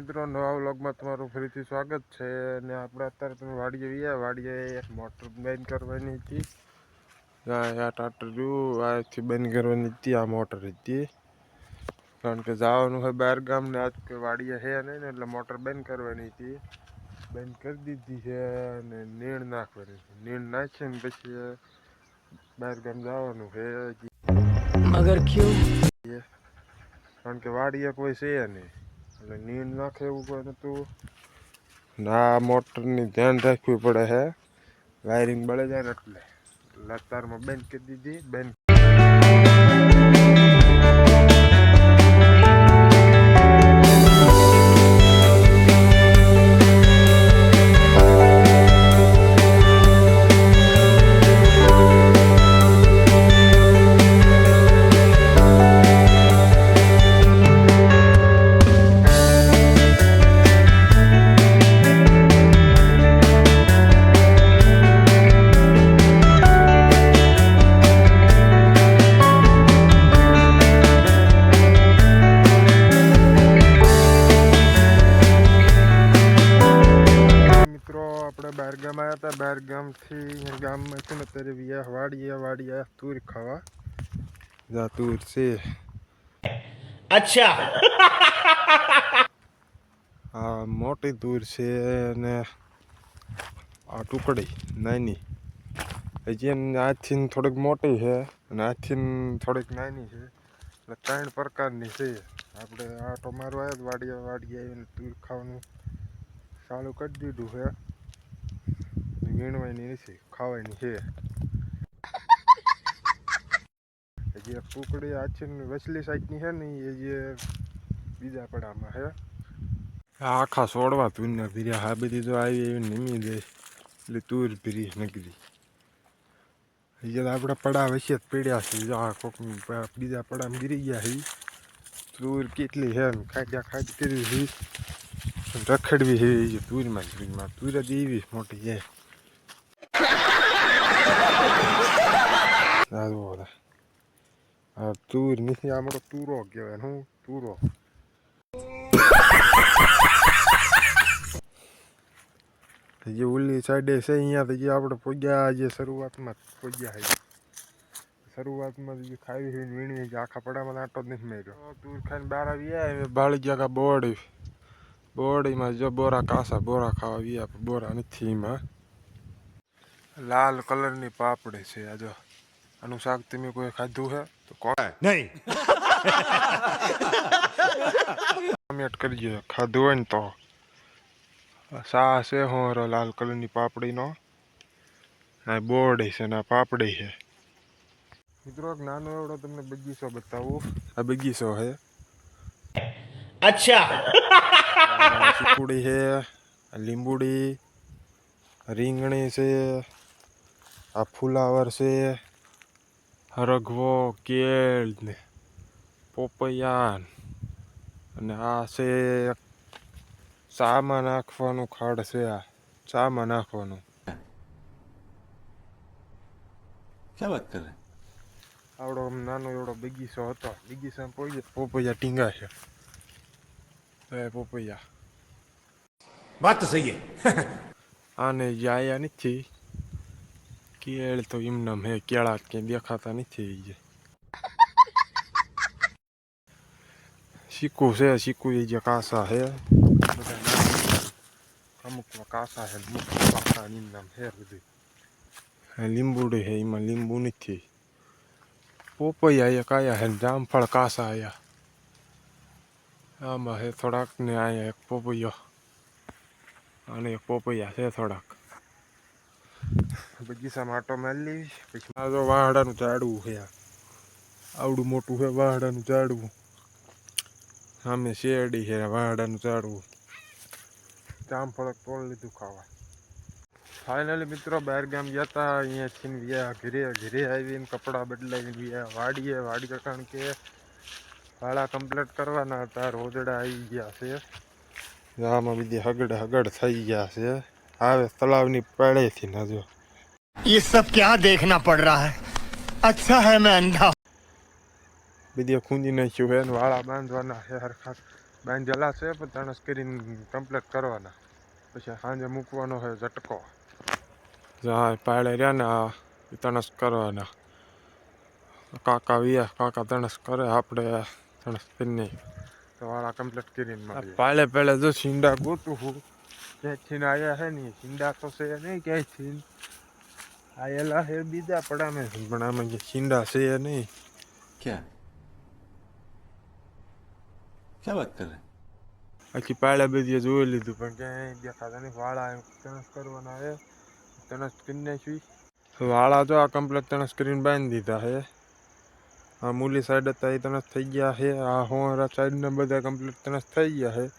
મિત્રો નવા વ્લોગમાં તમારું ફરીથી સ્વાગત છે અને આપણે અત્યારે તમે વાડીએ આવ્યા. વાડીએ એક મોટર બંધ કરવાની હતી. આ ટાટર જોયું આથી બંધ કરવાની હતી આ મોટર હતી. કારણ કે જવાનું હોય બહાર ગામને આજ કે વાડીએ છે નહીં ને એટલે મોટર બંધ કરવાની હતી. બંધ કરી દીધી છે અને નીણ નાખવાની નીણ નાખીએ ને પછી બહાર ગામ જવાનું છે. કારણ કે વાડીએ કોઈ છે નહીં. એટલે નીંદ નાખે એવું કોઈ નતું. ના મોટરની ધ્યાન રાખવી પડે છે વાયરિંગ બળે જાય ને એટલે. લતારમાં બેન કરી દીધી, બેન ગામમાં છે ને વ્યા વાડીએ વાડીએ તુર ખાવા જા તુર છે આ મોટી તુર છે અને આ ટુકડી નાની. હજી આથી થોડીક મોટી છે અને આથી થોડીક નાની છે. એટલે ત્રણ પ્રકારની છે. આપણે આટો મારવા આવ્યા વાડીએ વાડીએ આવીને તુર ખાવાનું ચાલુ કરી દીધું છે. વીણવાની નથી ખાવાની છે. હજી કુકડી ટુકડી આછી વસલી સાઈડની છે ને એ જે બીજા પડામાં છે. આ આખા સોડવા તુરના ભીર્યા હા બધી તો આવી એવી નીમી દે એટલે તુર ભીરી નગરી હજી આપણે પડા વચ્ચે જ પીડ્યા છે જો આ કોક બીજા પડામાં ગીરી ગયા છે. તુર કેટલી છે ને ખાધ્યા ખાધ કરી છે. રખડવી છે તુરમાં તુરમાં તુર જ એવી મોટી છે. મોટો તુરો કહેવાય ને હું તુરો જે ઓલી સાઈડે છે અહીંયા તો જે આપણે પોગ્યા જે શરૂઆતમાં પોગ્યા છે શરૂઆતમાં જે ખાવી છે વીણવી છે આખા પડામાં આટો જ નથી મેર્યો તુર ખાઈને બહાર આવી આવે બાળી ગયા કા બોડી બોડીમાં જો બોરા કાસા બોરા ખાવા ગયા બોરા નથી એમાં લાલ કલરની પાપડી છે. આજે આનું શાક તમે કોઈ ખાધું છે તો કોણ નહીં. કમેન્ટ કરજો ખાધું હોય ને તો. સા છે હોરો લાલ કલરની પાપડીનો. ના બોર્ડ છે ના પાપડી છે. મિત્રો એક નાનો એવડો તમને બગીચો બતાવું. આ બગીચો છે અચ્છા. ચીકુડી છે લીંબુડી રીંગણી છે. આ ફુલાવર છે. રઘવો કેળ ને પોપૈયાન અને આ છે ચામાં નાખવાનું ખાડ છે આ. ચામાં નાખવાનું. ક્યાં વાત કરે? આવડો આમ નાનો એવડો બગીચો હતો. બગીચામાં પડી પોપૈયા ટીંગા છે. એ પોપૈયા. વાત સહી આને જાયા નથી. કેળ તો એમનામ હે કેળા ક્યાંય દેખાતા નથી શીકુ છે શીકુ એ જે કાસા હે અમુકમાં કાસા હે કાસા પાકા હે બધું લીંબુડી હે એમાં લીંબુ નથી. પોપૈયા એક આયા હે જામફળ કાસા આયા. આમાં હે થોડાક ને આયા એક પોપૈયો. અને એક પોપૈયા છે થોડાક. બગીચામાં આટો મારી પછી આ વાહડાનું ઝાડવું છે આવડું મોટું છે વાહડાનું ઝાડવું. સામે શેરડી છે વાહડાનું ઝાડવું. જામફળક તોડ લીધું ખાવા. ફાઇનલી મિત્રો બહાર ગામ ગયા હતા અહીંયા છીન ગયા ઘરે ઘરે આવીને કપડાં બદલાવીને ગયા વાડીએ વાડીએ કારણ કે ભાડા કમ્પ્લીટ કરવાના હતા, રોજડા આવી ગયા છે. આમાં બીજી હગડ હગડ થઈ ગયા છે. આવે તળાવની પેડેથી ના જો. ये सब क्या देखना पड़ रहा है अच्छा है मैं अंधा બીજે ખૂંદી નાખ્યું છે ને વાળા બાંધવાના છે હરખા બાંધેલા છે પણ તણસ કરીને કમ્પ્લીટ કરવાના પછી સાંજે મૂકવાનો છે ઝટકો જ્યાં પાડે રહ્યા ને આ ઈ તણસ કરવાના કાકા વ્યા કાકા તણસ કરે આપણે તણસ કરી નહીં તો વાળા કમ્પ્લીટ કરીને મળીએ પાલે પહેલે જો છીંડા ગોતું હું ક્યાંથી આયા હે ને છીંડા તો છે નહીં ક્યાંયથી આયેલા હે બીજા પડામે છે પણ આમાં જે છીંડા છે એ નહીં. ક્યાં? ક્યાં વાત કરે? આખી પાળા બધી જોઈ લીધું પણ ક્યાંય દેખાતા નહીં વાળા એમ તણસ કરવાના હે. તણસ કરી નાખ્યું. વાળા તો આ કમ્પ્લેટ તણસ સ્ક્રીન બાંધી દીધા હે. આ મૂલી સાઈડ હતા એ તણસ થઈ ગયા હે. આ હોરા સાઈડના બધા કમ્પ્લેટ તણસ થઈ ગયા હે.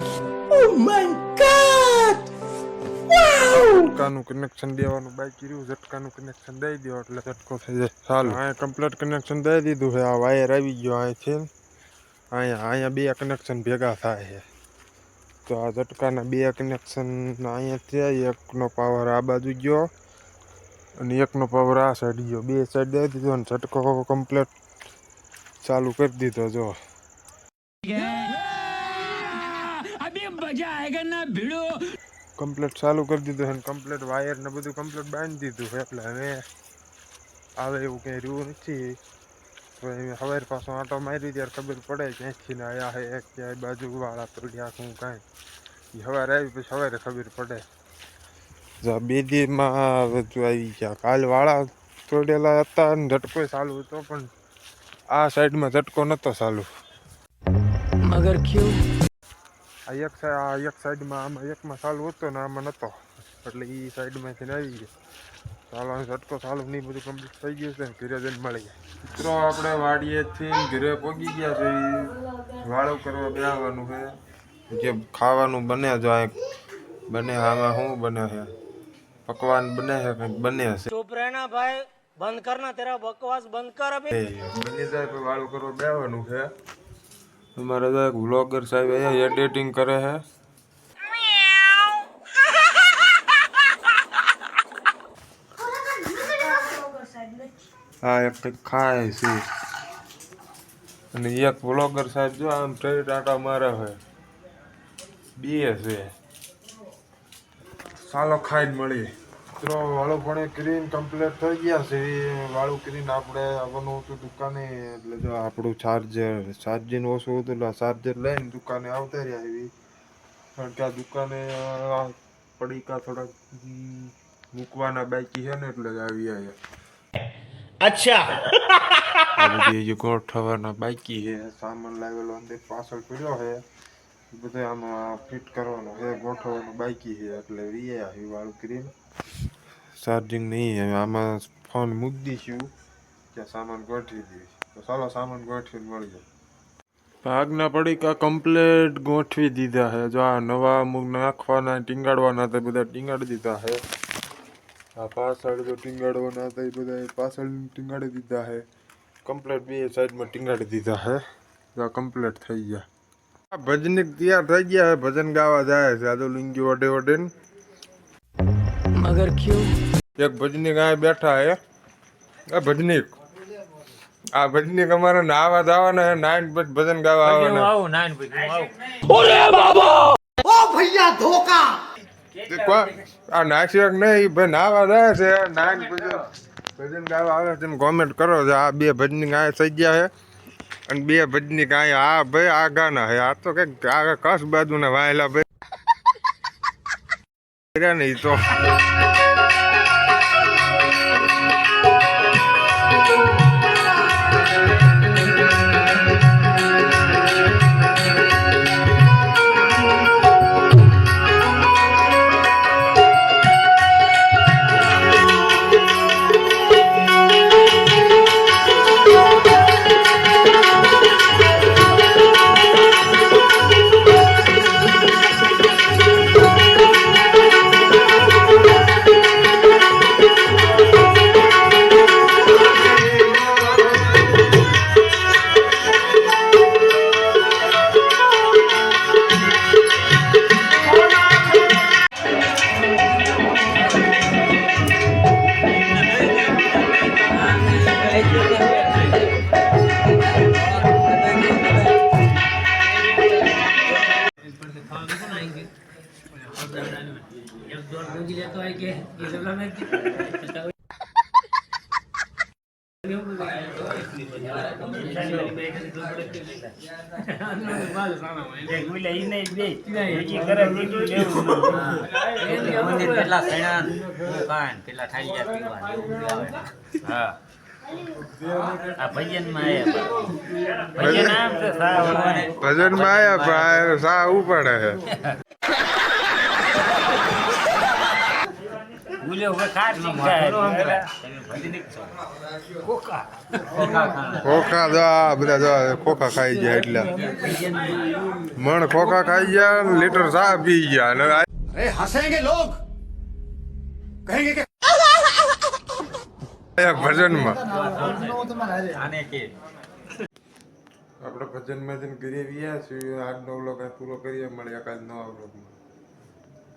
Oh ઓ માય ઝટકાનું કનેક્શન દેવાનું બાકી રહ્યું ઝટકાનું કનેક્શન દઈ દો એટલે ઝટકો થઈ જાય. ચાલો. અહીંયા કમ્પ્લીટ કનેક્શન દઈ દીધું છે. આ વાયર આવી ગયો અહીંથી અહીંયા અહીંયા બે કનેક્શન ભેગા થાય છે. તો આ ઝટકાના બે કનેક્શન અહીંયા થયા એકનો પાવર આ બાજુ ગયો અને એકનો પાવર આ સાઈડ ગયો. બે સાઈડ દઈ દીધો અને ઝટકો કમ્પ્લીટ ચાલુ કરી દીધો જો. ભીડો. કમ્પ્લેટ ચાલુ કરી દીધું છે અને કમ્પ્લેટ વાયર ને બધું કમ્પ્લેટ બાંધી દીધું છે. એટલે અમે આવે એવું કંઈ રહ્યું નથી. તો એ હવાઈ પાછો આંટો મારી ત્યારે ખબર પડે ક્યાંથી ને આવ્યા છે ક્યાંય બાજુવાળા તોડ્યા શું કાંઈ. એ હવારે આવી પછી હવારે ખબર પડે. બે દીમાં બધું આવી ગયા. કાલ વાળા તોડેલા હતા ને ઝટકો ચાલુ હતો પણ આ સાઈડમાં ઝટકો નહોતો ચાલુ. મગર ક્યુ? આ એક આ એક સાઈડમાં આમાં એકમાં ચાલુ હતો ને આમાં નહોતો એટલે એ સાઈડમાંથી ને આવી ગયો. ચાલો ઝટકો ચાલુ નહીં બધું કમ્પ્લીટ થઈ ગયું છે ઘરે જઈને મળી જાય. મિત્રો આપણે વાડીએ થી ઘરે પહોંચી ગયા છે. વાળું કરવા બેસવાનું છે. જે ખાવાનું બને જો આ બને આમાં શું બને છે? પકવાન બને છે કંઈક બને છે? ચૂપ ભાઈ બંધ કરના તેરા બકવાસ બંધ કર અભી. બની જાય વાળું કરવા બેવાનું છે. અમારે તો એક વ્લોગર સાહેબ અહીંયા એડિટિંગ કરે છે હા એક કંઈક ખાય છે અને એક વ્લોગર સાહેબ જો આમ ટ્રેડ આટા મારે છે બે છે ચાલો ખાઈ જ મળીએ મિત્રો વાળું પણ ક્રીમ કમ્પ્લીટ થઈ ગયા છે. વાળું ક્રીમ આપણે આવવાનું હતું દુકાને એટલે જો આપણું ચાર્જર ચાર્જિંગ ઓછું હતું એટલે ચાર્જર લઈને દુકાને આવતા રહ્યા એવી. કારણ કે આ દુકાને પડીકા થોડાક મૂકવાના બાકી છે ને એટલે આવી આવ્યા અચ્છા. બધી ગોઠવવાના બાકી છે. સામાન લાવેલો અંદર પાછળ પડ્યો છે. બધું આમાં ફિટ કરવાનું છે ગોઠવવાનું બાકી છે. એટલે વીએ આવી વાળું ક્રીમ ચાર્જિંગ નહીં આમાં ફોન મૂકી દઈશું ત્યાં સામાન ગોઠવી દઈશ. તો ચાલો સામાન ગોઠવીને મળી જાય. ભાગના પડીકા કમ્પ્લેટ ગોઠવી દીધા હે જો આ નવા મૂગ નાખવાના ટીંગાડવાના હતા બધા ટીંગાડી દીધા હે આ પાછળ જો ટીંગાડવાના હતા એ બધા પાછળ ટીંગાડી દીધા છે. કમ્પ્લેટ બે સાઈડમાં ટીંગાડી દીધા હે આ કમ્પ્લેટ થઈ ગયા. આ ભજન તૈયાર થઈ ગયા ભજન ગાવા જાય છે. આદુ લુંગી ઓઢે ઓઢે મગર ક્યું? એક ભજનીક આ બેઠા હે. આ ભજનીક. આ ભજનીક અમારે નાવા દાવાના હે નાઈન પછી ભજન ગાવા આવવાના તે કોઈ આ નાસિક નહીં ભાઈ નાવા જાય છે. નાઈન ભજન ભજન ગાવા આવે છે કોમેન્ટ કરો છો. આ બે ભજનીક આ થઈ ગયા છે અને બે ભજની આ આ ભાઈ આ ગાના હે. આ તો કંઈક આ કસ બાજુના વાયેલા ભાઈ. રહ્યા ને તો. મંદિર जब સૈણા पूछ लिया तो आए પીવા પેલા બધું આવે હા ભજનમાં આયા ભાઈ સા પડે ખોખા. દા બધા દા ખોખા ખાઈ ગયા એટલે. મણ ખોખા ખાઈ ગયા લીટર સા પી ગયા. કહેંગે કે ભજનમાં? કે. આપણે ભજનમાં જઈને ઘરે વ્યા છીએ. આજનો વ્લોગ અહીં પૂરો કરીએ મળ્યા કાલ નવા વ્લોગમાં.